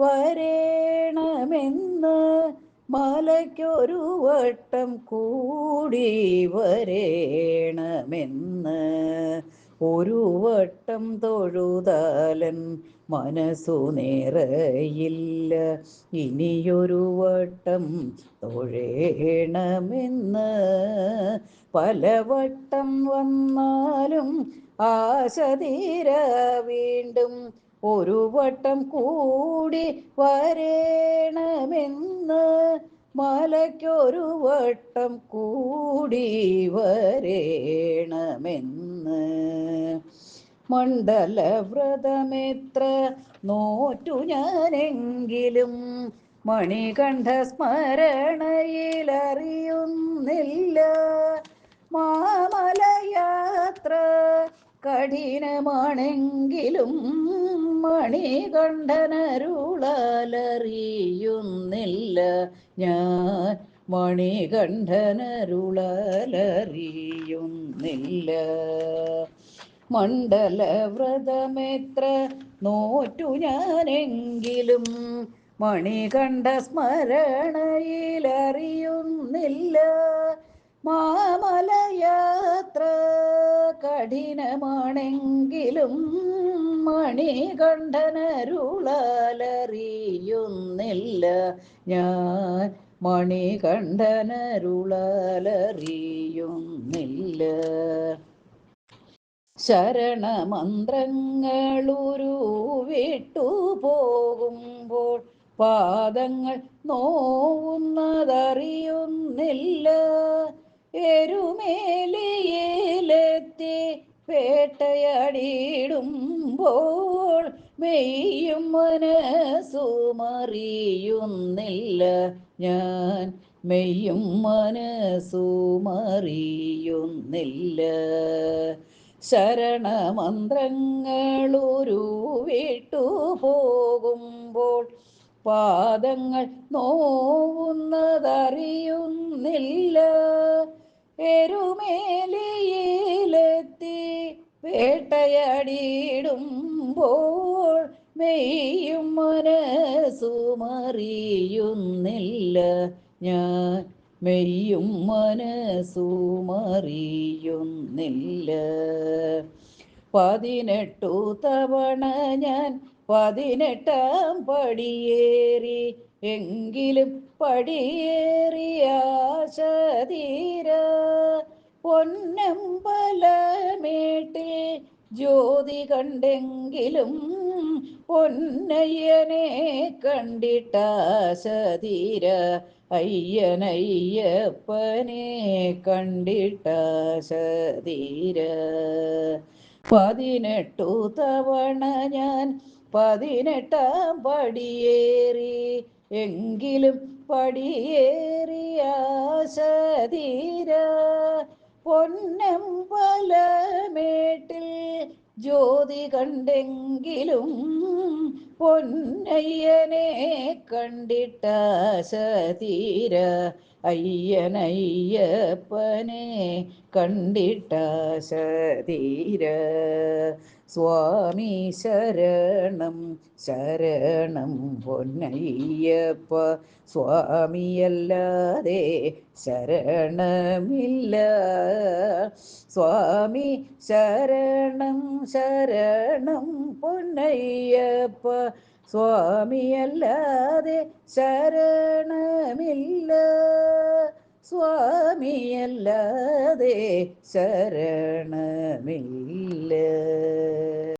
വരേണമെന്ന് മലയ്ക്കൊരു വട്ടം കൂടി വരേണമെന്ന്. ഒരു വട്ടം തൊഴുതാലൻ മനസ്സു നേറയില്ല. ഇനിയൊരു വട്ടം തൊഴേണമെന്ന്. പല വട്ടം വന്നാലും ആശ തീര വീണ്ടും ഒരു വട്ടം കൂടി വരേണമെന്ന് മലയ്ക്കൊരു വട്ടം കൂടി വരേണമെന്ന്. മണ്ഡല വ്രതമെത്ര നോറ്റു ഞാനെങ്കിലും മണികണ്ഠ സ്മരണയിലറിയുന്നില്ല. മാമലയാത്ര കഠിനമാണെങ്കിലും മണികണ്ഠനരുളലറിയുന്നില്ല. ഞാൻ മണികണ്ഠനരുളലറിയുന്നില്ല. മണ്ഡലവ്രതമെത്ര നോറ്റു ഞാനെങ്കിലും മണികണ്ഠ സ്മരണയിലറിയുന്നില്ല മാമലയാത്ര കഠിനമാണെങ്കിലും മണികണ്ഠനരുളാലറിയുന്നില്ല. ഞാൻ മണികണ്ഠനരുളാലറിയുന്നില്ല. ശരണമന്ത്രങ്ങളുരു വിട്ടു പോകുമ്പോൾ പാദങ്ങൾ നോവുന്നതറിയുന്നില്ല. എരുമേലിയിലെത്തി വേട്ടയാടിയിടുമ്പോൾ മെയ്യും മനസ്സുമറിയുന്നില്ല. ഞാൻ മെയ്യും മനസ്സുമറിയുന്നില്ല. ശരണമന്ത്രങ്ങളൊരു വിട്ടു പോകുമ്പോൾ പാദങ്ങൾ നോവുന്നതറിയുന്നില്ല. എരുമേലിയിലെത്തി വേട്ടയാടിയിടുമ്പോൾ മെയ്യും മനസ്സുമറിയുന്നില്ല ഞാൻ മെയ്യും മനസ്സുമറിയുന്നില്ല പതിനെട്ടു തവണ ഞാൻ പതിനെട്ടാം പടിയേറി എങ്കിലും പടിയേറിയ ആശതീര പൊന്നമ്പലമേട്ടിൽ ജ്യോതി കണ്ടെങ്കിലും പൊന്നയ്യനെ കണ്ടിട്ടാശതീര അയ്യനയ്യപ്പനെ കണ്ടിട്ട സതീര. പതിനെട്ടു തവണ ഞാൻ പതിനെട്ടാം പടിയേറി എങ്കിലും പടിയേറിയ ആശതീര പൊന്നമ്പലമേട്ടിൽ ജ്യോതി കണ്ടെങ്കിലും പൊന്നയ്യനെ കണ്ടിട്ട സതീര അയ്യനയ്യപ്പനെ കണ്ടിട്ടാശതീര സ്വാമി ശരണം ശരണം പൊന്നയ്യപ്പ. സ്വാമിയല്ലാതെ ശരണമില്ല. സ്വാമി ശരണം ശരണം പൊന്നയ്യപ്പ. സ്വാമിയല്ലാതെ ശരണമില്ല. സ്വാമിയല്ലാതെ ശരണമില്ല.